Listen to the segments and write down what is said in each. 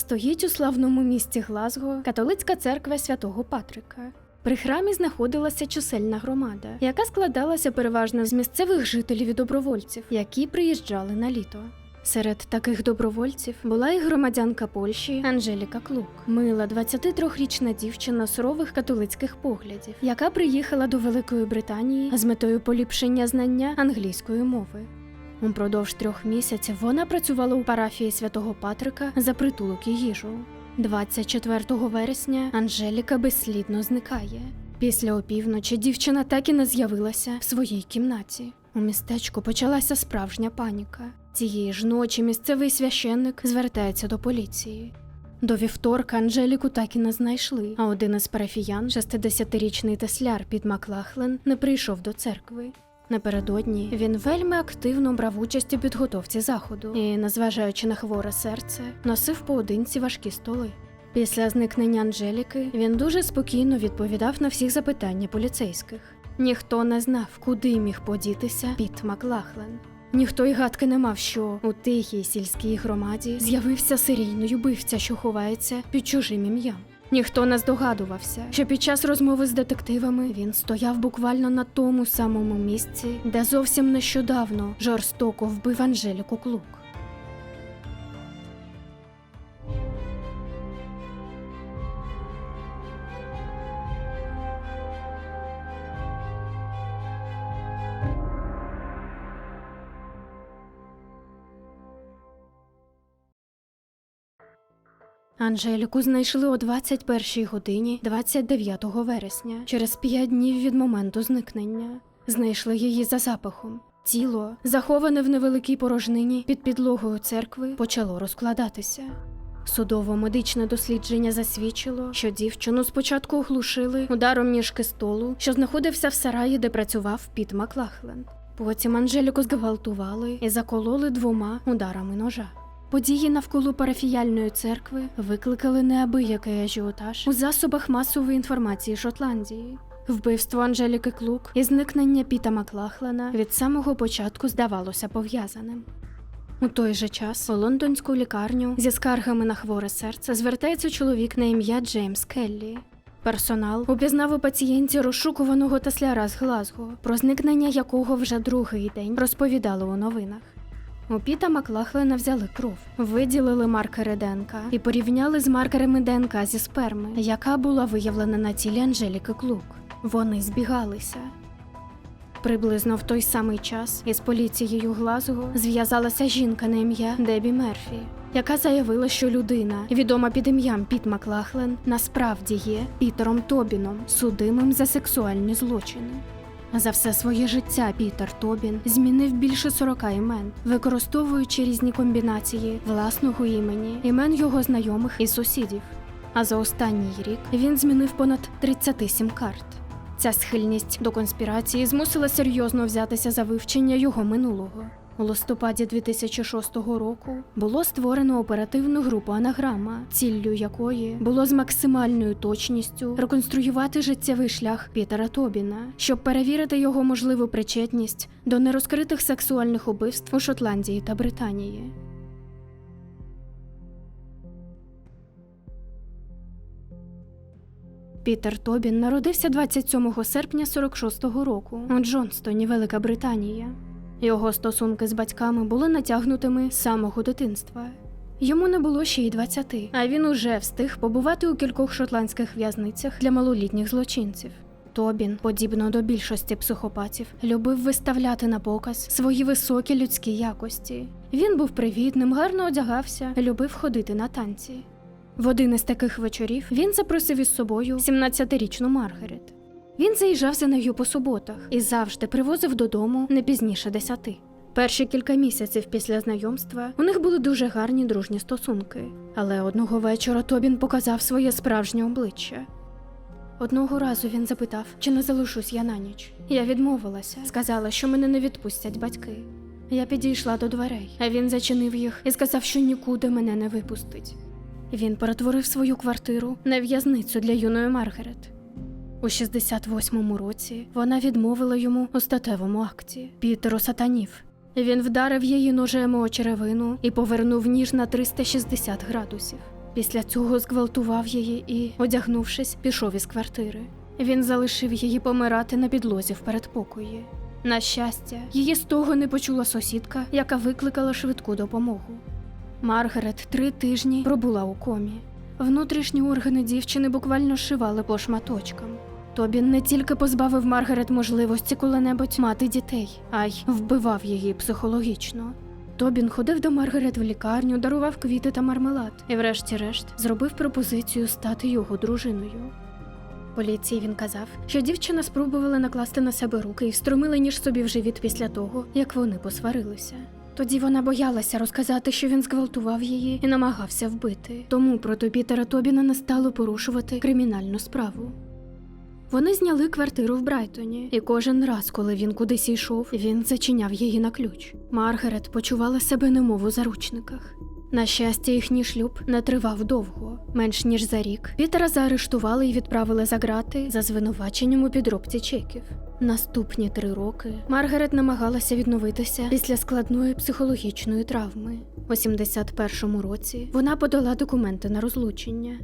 стоїть у славному місті Глазго католицька церква святого Патрика. При храмі знаходилася чисельна громада, яка складалася переважно з місцевих жителів і добровольців, які приїжджали на літо. Серед таких добровольців була і громадянка Польщі Анжеліка Клук, мила 23-річна дівчина сурових католицьких поглядів, яка приїхала до Великої Британії з метою поліпшення знання англійської мови. Упродовж трьох місяців вона працювала у парафії святого Патрика за притулок і їжу. 24 вересня Анжеліка безслідно зникає. Після опівночі дівчина так і не з'явилася в своїй кімнаті. У містечку почалася справжня паніка. Цієї ж ночі місцевий священник звертається до поліції. До вівторка Анжеліку так і не знайшли, а один із парафіян, 60-річний тесляр Піт Маклахлен, не прийшов до церкви. Напередодні він вельми активно брав участь у підготовці заходу і, незважаючи на хворе серце, носив поодинці важкі столи. Після зникнення Анжеліки він дуже спокійно відповідав на всі запитання поліцейських. Ніхто не знав, куди міг подітися Піт Маклахлен. Ніхто й гадки не мав, що у тихій сільській громаді з'явився серійний убивця, що ховається під чужим ім'ям. Ніхто не здогадувався, що під час розмови з детективами він стояв буквально на тому самому місці, де зовсім нещодавно жорстоко вбив Анжеліку Клук. Анжеліку знайшли о 21 годині 29 вересня, через п'ять днів від моменту зникнення. Знайшли її за запахом. Тіло, заховане в невеликій порожнині під підлогою церкви, почало розкладатися. Судово-медичне дослідження засвідчило, що дівчину спочатку оглушили ударом ніжки столу, що знаходився в сараї, де працював Піт Маклахленд. Потім Анжеліку зґвалтували і закололи двома ударами ножа. Події навколо парафіяльної церкви викликали неабиякий ажіотаж у засобах масової інформації Шотландії. Вбивство Анжеліки Клук і зникнення Піта Маклахлена від самого початку здавалося пов'язаним. У той же час у лондонську лікарню зі скаргами на хворе серце звертається чоловік на ім'я Джеймс Келлі. Персонал упізнав у пацієнті розшукуваного тесляра з Глазго, про зникнення якого вже другий день розповідали у новинах. У Піта Маклахлена взяли кров, виділили маркери ДНК і порівняли з маркерами ДНК зі сперми, яка була виявлена на тілі Анжеліки Клук. Вони збігалися. Приблизно в той самий час із поліцією Глазго зв'язалася жінка на ім'я Дебі Мерфі, яка заявила, що людина, відома під ім'ям Піт Маклахлен, насправді є Пітером Тобіном, судимим за сексуальні злочини. За все своє життя Пітер Тобін змінив більше 40 імен, використовуючи різні комбінації власного імені, імен його знайомих і сусідів. А за останній рік він змінив понад 37 карт. Ця схильність до конспірації змусила серйозно взятися за вивчення його минулого. У листопаді 2006 року було створено оперативну групу Анаграма, ціллю якої було з максимальною точністю реконструювати життєвий шлях Пітера Тобіна, щоб перевірити його можливу причетність до нерозкритих сексуальних убивств у Шотландії та Британії. Пітер Тобін народився 27 серпня 46-го року у Джонстоні, Велика Британія. Його стосунки з батьками були натягнутими з самого дитинства. Йому не було ще й 20, а він уже встиг побувати у кількох шотландських в'язницях для малолітніх злочинців. Тобін, подібно до більшості психопатів, любив виставляти на показ свої високі людські якості. Він був привітним, гарно одягався, любив ходити на танці. В один із таких вечорів він запросив із собою 17-річну Маргарет. Він заїжджав за нею по суботах і завжди привозив додому не пізніше десяти. Перші кілька місяців після знайомства у них були дуже гарні дружні стосунки, але одного вечора Тобін показав своє справжнє обличчя. Одного разу він запитав, чи не залишусь я на ніч. Я відмовилася, сказала, що мене не відпустять батьки. Я підійшла до дверей, а він зачинив їх і сказав, що нікуди мене не випустить. Він перетворив свою квартиру на в'язницю для юної Маргарет. У 68-му році вона відмовила йому у статевому акті. Пітер осатанів. Він вдарив її ножем у черевину і повернув ніж на 360 градусів. Після цього зґвалтував її і, одягнувшись, пішов із квартири. Він залишив її помирати на підлозі в передпокої. На щастя, її з того не почула сусідка, яка викликала швидку допомогу. Маргарет три тижні пробула у комі. Внутрішні органи дівчини буквально шивали по шматочкам. Тобін не тільки позбавив Маргарет можливості коли-небудь мати дітей, а й вбивав її психологічно. Тобін ходив до Маргарет в лікарню, дарував квіти та мармелад і, врешті-решт, зробив пропозицію стати його дружиною. Поліції він казав, що дівчина спробувала накласти на себе руки і встромила ніж собі в живіт після того, як вони посварилися. Тоді вона боялася розказати, що він зґвалтував її і намагався вбити. Тому проти Пітера Тобіна не стало порушувати кримінальну справу. Вони зняли квартиру в Брайтоні, і кожен раз, коли він кудись йшов, він зачиняв її на ключ. Маргарет почувала себе немов у заручниках. На щастя, їхній шлюб не тривав довго, менш ніж за рік. Пітера заарештували і відправили за грати за звинуваченням у підробці чеків. Наступні три роки Маргарет намагалася відновитися після складної психологічної травми. У 71-му році вона подала документи на розлучення.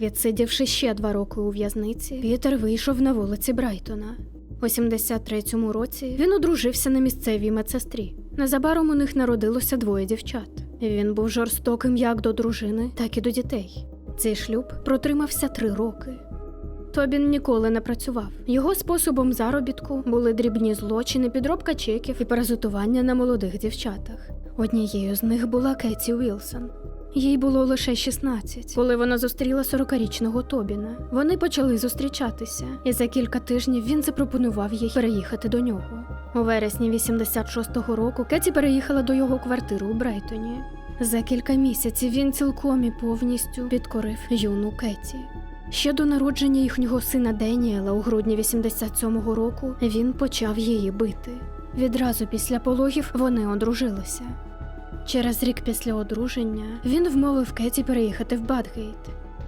Відсидівши ще два роки у в'язниці, Пітер вийшов на вулиці Брайтона. У 73-му році він одружився на місцевій медсестрі. Незабаром у них народилося двоє дівчат. Він був жорстоким як до дружини, так і до дітей. Цей шлюб протримався три роки. Тобін ніколи не працював. Його способом заробітку були дрібні злочини, підробка чеків і паразитування на молодих дівчатах. Однією з них була Кеті Уілсон. Їй було лише 16, коли вона зустріла 40-річного Тобіна. Вони почали зустрічатися, і за кілька тижнів він запропонував їй переїхати до нього. У вересні 86-го року Кеті переїхала до його квартири у Брайтоні. За кілька місяців він цілком і повністю підкорив юну Кеті. Ще до народження їхнього сина Деніела у грудні 87-го року він почав її бити. Відразу після пологів вони одружилися. Через рік після одруження він вмовив Кеті переїхати в Бадгейт.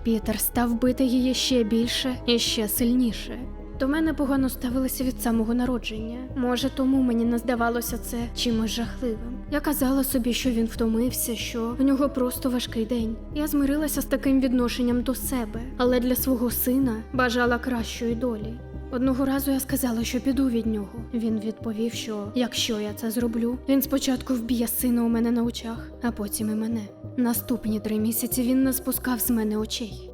Пітер став бити її ще більше і ще сильніше. До мене погано ставилися від самого народження. Може, тому мені не здавалося це чимось жахливим. Я казала собі, що він втомився, що в нього просто важкий день. Я змирилася з таким відношенням до себе, але для свого сина бажала кращої долі. Одного разу я сказала, що піду від нього. Він відповів, що якщо я це зроблю, він спочатку вб'є сина у мене на очах, а потім і мене. Наступні три місяці він не спускав з мене очей.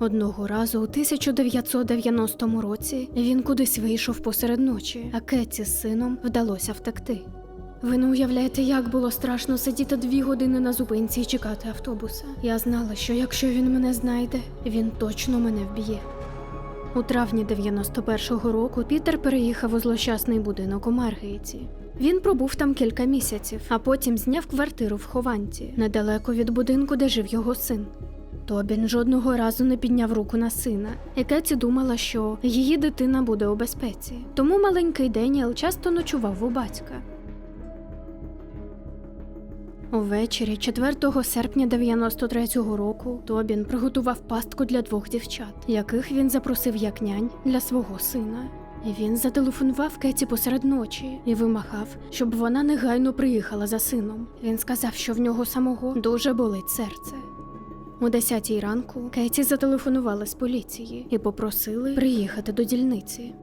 Одного разу у 1990 році він кудись вийшов посеред ночі, а Кеті з сином вдалося втекти. Ви не уявляєте, як було страшно сидіти дві години на зупинці і чекати автобуса. Я знала, що якщо він мене знайде, він точно мене вб'є. У травні 91-го року Пітер переїхав у злощасний будинок у Маргейті. Він пробув там кілька місяців, а потім зняв квартиру в Хованті, недалеко від будинку, де жив його син. Тобін жодного разу не підняв руку на сина, і Кеті думала, що її дитина буде у безпеці. Тому маленький Деніел часто ночував у батька. Увечері 4 серпня 93-го року Тобін приготував пастку для двох дівчат, яких він запросив як нянь для свого сина. І він зателефонував Кеті посеред ночі і вимагав, щоб вона негайно приїхала за сином. Він сказав, що в нього самого дуже болить серце. О 10 ранку Кеті зателефонували з поліції і попросили приїхати до дільниці.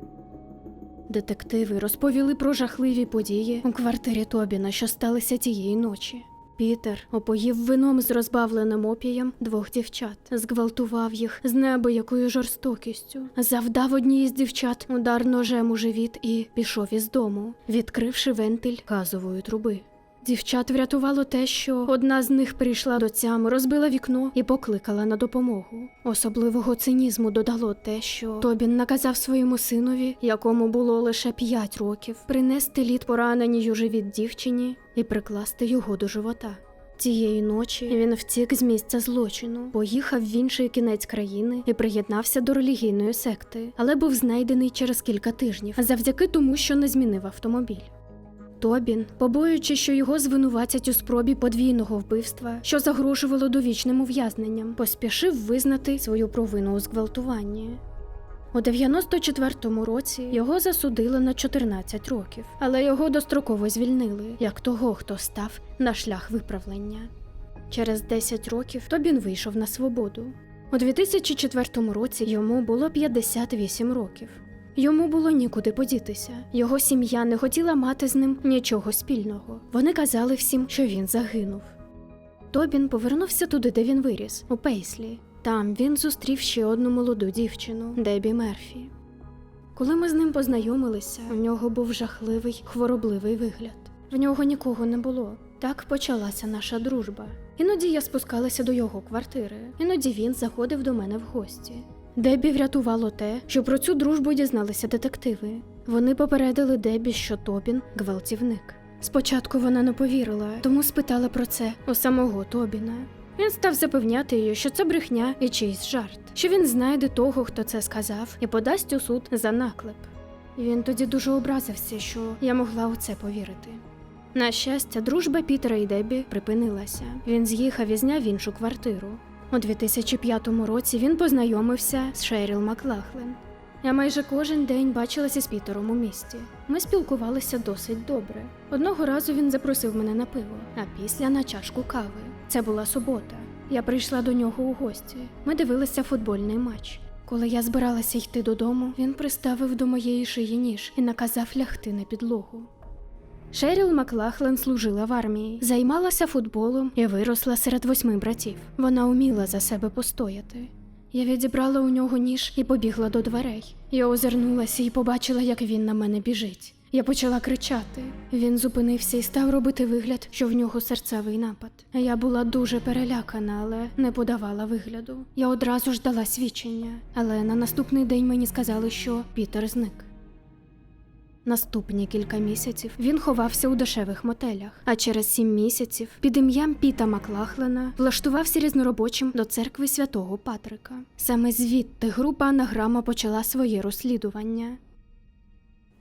Детективи розповіли про жахливі події у квартирі Тобіна, що сталися тієї ночі. Пітер опоїв вином з розбавленим опієм двох дівчат, зґвалтував їх з неабиякою жорстокістю, завдав одній з дівчат удар ножем у живіт і пішов із дому, відкривши вентиль газової труби. Дівчат врятувало те, що одна з них прийшла до тями, розбила вікно і покликала на допомогу. Особливого цинізму додало те, що Тобін наказав своєму синові, якому було лише 5 років, принести лід пораненій у живіт дівчині і прикласти його до живота. Тієї ночі він втік з місця злочину, поїхав в інший кінець країни і приєднався до релігійної секти, але був знайдений через кілька тижнів завдяки тому, що не змінив автомобіль. Тобін, побоюючи, що його звинуватять у спробі подвійного вбивства, що загрожувало довічним ув'язненням, поспішив визнати свою провину у зґвалтуванні. У 94-му році його засудили на 14 років, але його достроково звільнили, як того, хто став на шлях виправлення. Через 10 років Тобін вийшов на свободу. У 2004 році йому було 58 років. Йому було нікуди подітися. Його сім'я не хотіла мати з ним нічого спільного. Вони казали всім, що він загинув. Тобін повернувся туди, де він виріс, у Пейслі. Там він зустрів ще одну молоду дівчину Дебі Мерфі. Коли ми з ним познайомилися, у нього був жахливий хворобливий вигляд. В нього нікого не було. Так почалася наша дружба. Іноді я спускалася до його квартири, іноді він заходив до мене в гості. Дебі врятувало те, що про цю дружбу дізналися детективи. Вони попередили Дебі, що Тобін гвалтівник. Спочатку вона не повірила, тому спитала про це у самого Тобіна. Він став запевняти її, що це брехня і чийсь жарт, що він знайде того, хто це сказав, і подасть у суд за наклеп. Він тоді дуже образився, що я могла у це повірити. На щастя, дружба Пітера і Дебі припинилася. Він з'їхав і зняв іншу квартиру. У 2005 році він познайомився з Шеріл Маклахлен. Я майже кожен день бачилася з Пітером у місті. Ми спілкувалися досить добре. Одного разу він запросив мене на пиво, а після на чашку кави. Це була субота. Я прийшла до нього у гості. Ми дивилися футбольний матч. Коли я збиралася йти додому, він приставив до моєї шиї ніж і наказав лягти на підлогу. Шеріл Маклахлен служила в армії, займалася футболом і виросла серед восьми братів. Вона уміла за себе постояти. Я відібрала у нього ніж і побігла до дверей. Я озирнулася і побачила, як він на мене біжить. Я почала кричати. Він зупинився і став робити вигляд, що в нього серцевий напад. Я була дуже перелякана, але не подавала вигляду. Я одразу ж дала свідчення, але на наступний день мені сказали, що Пітер зник. Наступні кілька місяців він ховався у дешевих мотелях, а через сім місяців під ім'ям Піта Маклахлена влаштувався різноробочим до церкви святого Патрика. Саме звідти група анаграма почала своє розслідування.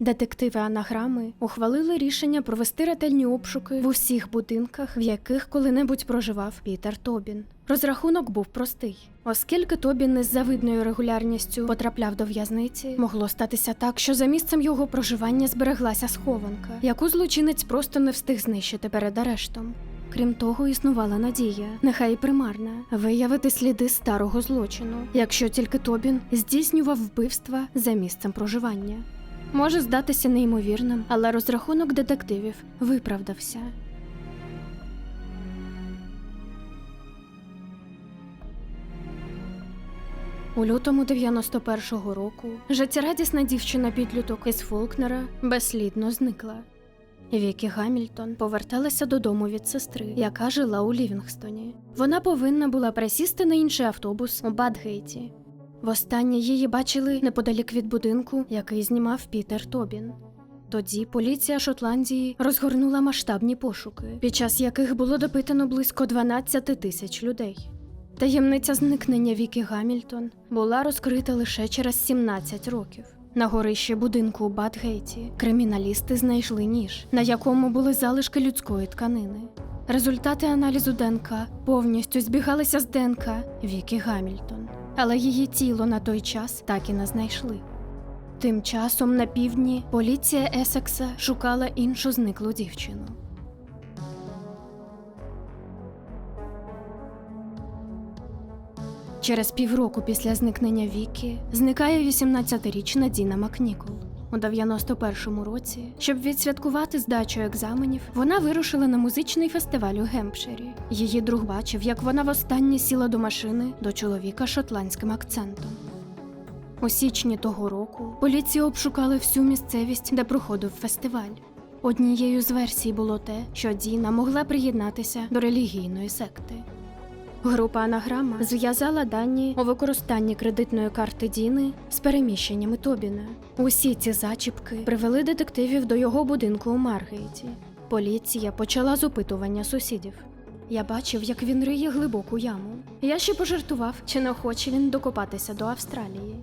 Детективи анаграми ухвалили рішення провести ретельні обшуки в усіх будинках, в яких коли-небудь проживав Пітер Тобін. Розрахунок був простий. Оскільки Тобін із завидною регулярністю потрапляв до в'язниці, могло статися так, що за місцем його проживання збереглася схованка, яку злочинець просто не встиг знищити перед арештом. Крім того, існувала надія, нехай і примарна, виявити сліди старого злочину, якщо тільки Тобін здійснював вбивства за місцем проживання. Може здатися неймовірним, але розрахунок детективів виправдався. У лютому 91-го року життєрадісна дівчина підліток із Фолкнера безслідно зникла. Вікі Гамільтон поверталася додому від сестри, яка жила у Лівінгстоні. Вона повинна була присісти на інший автобус у Бадгейті. Востаннє її бачили неподалік від будинку, який знімав Пітер Тобін. Тоді поліція Шотландії розгорнула масштабні пошуки, під час яких було допитано близько 12 тисяч людей. Таємниця зникнення Вікі Гамільтон була розкрита лише через 17 років. На горищі будинку у Батгейті криміналісти знайшли ніж, на якому були залишки людської тканини. Результати аналізу ДНК повністю збігалися з ДНК Вікі Гамільтон, але її тіло на той час так і не знайшли. Тим часом на півдні поліція Есекса шукала іншу зниклу дівчину. Через півроку після зникнення Вікі зникає 18-річна Діна Макнікол. У 91-му році, щоб відсвяткувати здачу екзаменів, вона вирушила на музичний фестиваль у Гемпширі. Її друг бачив, як вона востаннє сіла до машини до чоловіка шотландським акцентом. У січні того року поліція обшукали всю місцевість, де проходив фестиваль. Однією з версій було те, що Діна могла приєднатися до релігійної секти. Група анаграма зв'язала дані у використанні кредитної карти Діни з переміщеннями Тобіна. Усі ці зачіпки привели детективів до його будинку у Маргейті. Поліція почала з опитування сусідів. Я бачив, як він риє глибоку яму. Я ще пожартував, чи не хоче він докопатися до Австралії.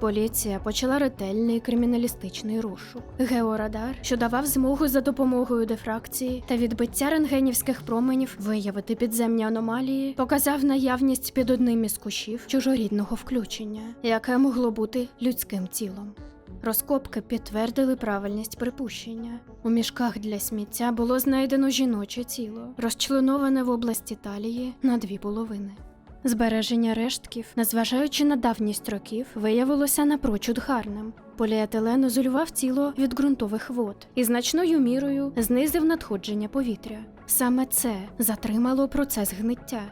Поліція почала ретельний криміналістичний розшук. Георадар, що давав змогу за допомогою дифракції та відбиття рентгенівських променів виявити підземні аномалії, показав наявність під одним із кущів чужорідного включення, яке могло бути людським тілом. Розкопки підтвердили правильність припущення. У мішках для сміття було знайдено жіноче тіло, розчленоване в області талії на дві половини. Збереження рештків, незважаючи на давність років, виявилося напрочуд гарним. Поліетилен ізолював тіло від ґрунтових вод і значною мірою знизив надходження повітря. Саме це затримало процес гниття.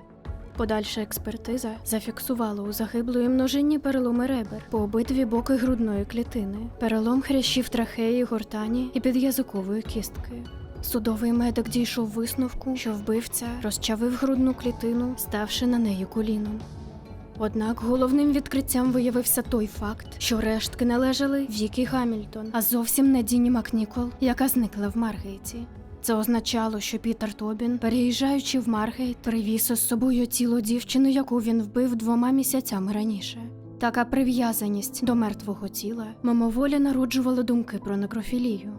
Подальша експертиза зафіксувала у загиблої множинні переломи ребер по обидві боки грудної клітини, перелом хрящів трахеї, гортані і під'язикової кістки. Судовий медик дійшов висновку, що вбивця розчавив грудну клітину, ставши на неї коліном. Однак головним відкриттям виявився той факт, що рештки належали Вікі Гамільтон, а зовсім не Діні Макнікол, яка зникла в Маргейті. Це означало, що Пітер Тобін, переїжджаючи в Маргейт, привіз із собою тіло дівчини, яку він вбив двома місяцями раніше. Така прив'язаність до мертвого тіла мимоволі народжувала думки про некрофілію.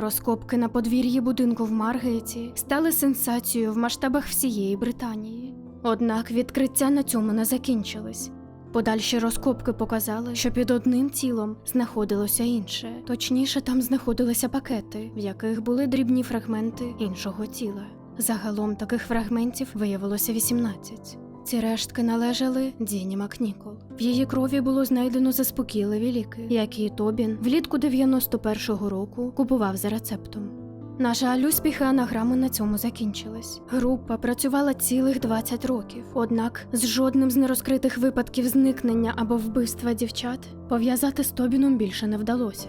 Розкопки на подвір'ї будинку в Маргейті стали сенсацією в масштабах всієї Британії. Однак відкриття на цьому не закінчились. Подальші розкопки показали, що під одним тілом знаходилося інше, точніше, там знаходилися пакети, в яких були дрібні фрагменти іншого тіла. Загалом таких фрагментів виявилося 18. Ці рештки належали Діні Макнікол. В її крові було знайдено заспокійливі ліки, які Тобін влітку 91-го року купував за рецептом. На жаль, успіхи анаграми на цьому закінчились. Група працювала цілих 20 років, однак з жодним з нерозкритих випадків зникнення або вбивства дівчат пов'язати з Тобіном більше не вдалося.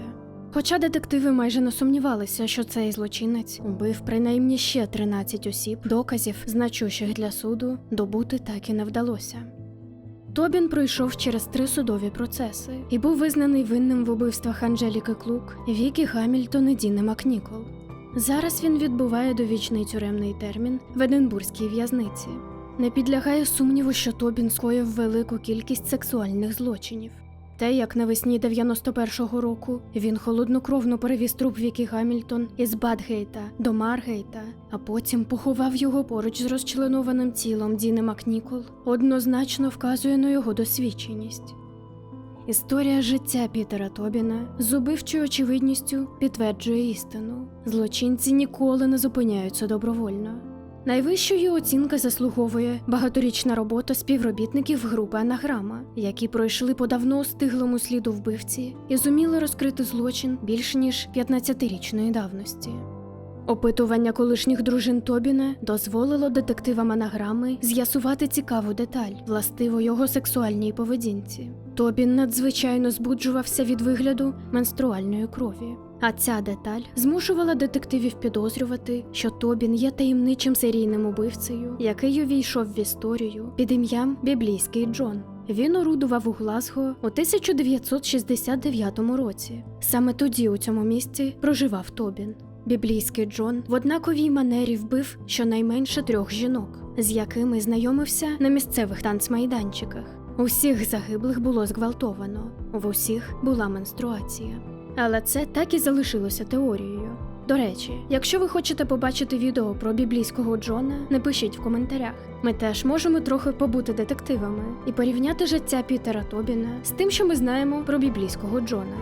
Хоча детективи майже не сумнівалися, що цей злочинець убив принаймні ще 13 осіб, доказів, значущих для суду, добути так і не вдалося. Тобін пройшов через три судові процеси і був визнаний винним в убивствах Анжеліки Клук, Вікі Гамільтон і Діни Макнікол. Зараз він відбуває довічний тюремний термін в Единбурзькій в'язниці. Не підлягає сумніву, що Тобін скоїв велику кількість сексуальних злочинів. Те, як навесні 91-го року він холоднокровно перевіз труп Вікі Гамільтон із Бадгейта до Маргейта, а потім поховав його поруч з розчленованим тілом Діни Макнікол, однозначно вказує на його досвідченість. Історія життя Пітера Тобіна з убивчою очевидністю підтверджує істину. Злочинці ніколи не зупиняються добровольно. Найвищої оцінки заслуговує багаторічна робота співробітників групи Анаграма, які пройшли по давно стиглому сліду вбивці і зуміли розкрити злочин більш ніж 15-річної давності. Опитування колишніх дружин Тобіна дозволило детективам анаграми з'ясувати цікаву деталь, властиву його сексуальній поведінці. Тобін надзвичайно збуджувався від вигляду менструальної крові. А ця деталь змушувала детективів підозрювати, що Тобін є таємничим серійним убивцею, який увійшов в історію під ім'ям Біблійський Джон. Він орудував у Глазго у 1969 році. Саме тоді у цьому місці проживав Тобін. Біблійський Джон в однаковій манері вбив щонайменше трьох жінок, з якими знайомився на місцевих танцмайданчиках. Усіх загиблих було зґвалтовано, в усіх була менструація. Але це так і залишилося теорією. До речі, якщо ви хочете побачити відео про біблійського Джона, напишіть в коментарях. Ми теж можемо трохи побути детективами і порівняти життя Пітера Тобіна з тим, що ми знаємо про біблійського Джона.